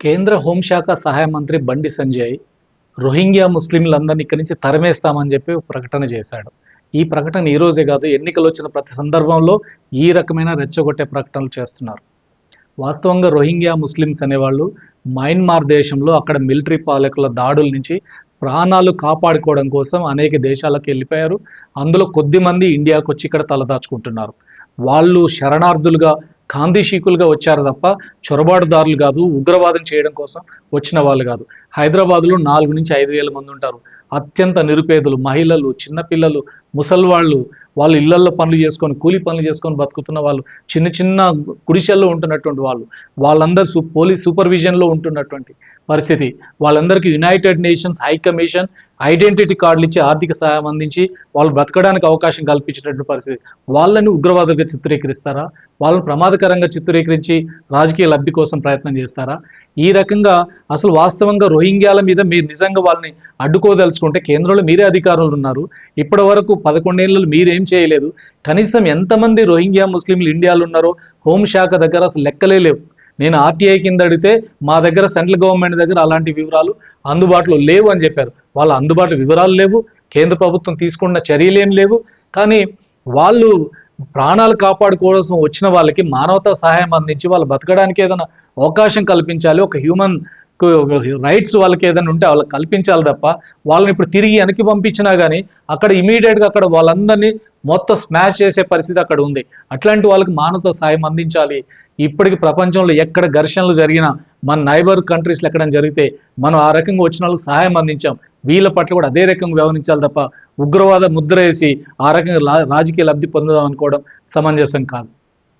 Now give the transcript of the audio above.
కేంద్ర హోంశాఖ సహాయ మంత్రి బండి సంజయ్ రోహింగ్యా ముస్లింలందరినీ ఇక్కడి నుంచి తరమేస్తామని చెప్పి ఒక ప్రకటన చేశాడు. ఈ ప్రకటన ఈ రోజే కాదు ఎన్నికలు వచ్చిన ప్రతి సందర్భంలో ఈ రకమైన రెచ్చగొట్టే ప్రకటనలు చేస్తున్నారు. వాస్తవంగా రోహింగ్యా ముస్లిమ్స్ అనేవాళ్ళు మయన్మార్ దేశంలో అక్కడ మిలిటరీ పాలకుల దాడుల నుంచి ప్రాణాలు కాపాడుకోవడం కోసం అనేక దేశాలకు వెళ్ళిపోయారు. అందులో కొద్ది మంది ఇండియాకు వచ్చి ఇక్కడ తలదాచుకుంటున్నారు. వాళ్ళు శరణార్థులుగా కాందిశీకులుగా వచ్చారు తప్ప చొరబాటుదారులు కాదు ఉగ్రవాదం చేయడం కోసం వచ్చిన వాళ్ళు కాదు. హైదరాబాద్లో నాలుగు నుంచి ఐదు వేల మంది ఉంటారు. అత్యంత నిరుపేదలు మహిళలు చిన్నపిల్లలు ముసల్వాళ్ళు వాళ్ళు ఇళ్ళల్లో పనులు చేసుకొని కూలి పనులు చేసుకొని బతుకుతున్న వాళ్ళు చిన్న చిన్న కుడిశల్లో ఉంటున్నటువంటి వాళ్ళు వాళ్ళందరూ సూ పోలీస్ సూపర్విజన్లో ఉంటున్నటువంటి పరిస్థితి. వాళ్ళందరికీ United Nations high commission identity కార్డులు ఇచ్చి ఆర్థిక సహాయం అందించి వాళ్ళు బ్రతకడానికి అవకాశం కల్పించేటటువంటి పరిస్థితి. వాళ్ళని ఉగ్రవాదులుగా చిత్రీకరిస్తారా? వాళ్ళని ప్రమాదకరంగా చిత్రీకరించి రాజకీయ లబ్ధి కోసం ప్రయత్నం చేస్తారా? ఈ రకంగా అసలు వాస్తవంగా రోహింగ్యాల మీద మీరు నిజంగా వాళ్ళని అడ్డుకోదలుచుకుంటే కేంద్రంలో మీరే అధికారులు ఉన్నారు. ఇప్పటి వరకు పదకొండేళ్ళు మీరేం చేయలేదు. కనీసం ఎంతమంది రోహింగ్యా ముస్లింలు ఇండియాలో ఉన్నారో హోంశాఖ దగ్గర అసలు లెక్కలే లేవు. నేను ఆర్టీఐ కింద అడిగితే మా దగ్గర సెంట్రల్ గవర్నమెంట్ దగ్గర అలాంటి వివరాలు అందుబాటులో లేవు అని చెప్పారు. వాళ్ళ అందుబాటులో వివరాలు లేవు. కేంద్ర ప్రభుత్వం తీసుకున్న చర్యలు ఏం లేవు. కానీ వాళ్ళు ప్రాణాలు కాపాడుకోవాల్సిన వచ్చిన వాళ్ళకి మానవతా సహాయం అందించి వాళ్ళు బతకడానికి ఏదైనా అవకాశం కల్పించాలి. ఒక హ్యూమన్ రైట్స్ వాళ్ళకి ఏదైనా ఉంటే వాళ్ళకి కల్పించాలి తప్ప వాళ్ళని ఇప్పుడు తిరిగి వెనక్కి పంపించినా కానీ అక్కడ ఇమీడియట్గా అక్కడ వాళ్ళందరినీ మొత్తం స్మాష్ చేసే పరిస్థితి అక్కడ ఉంది. అట్లాంటి వాళ్ళకి మానవ సాయం అందించాలి. ఇప్పటికి ప్రపంచంలో ఎక్కడ ఘర్షణలు జరిగినా మన నైబర్ కంట్రీస్లో ఎక్కడ జరిగితే మనం ఆ రకంగా వచ్చిన వాళ్ళకి సహాయం అందించాం. వీళ్ళ పట్ల కూడా అదే రకంగా వ్యవహరించాలి తప్ప ఉగ్రవాద ముద్ర వేసి ఆ రకంగా రాజకీయ లబ్ధి పొందుదాం అనుకోవడం సమంజసం కాదు.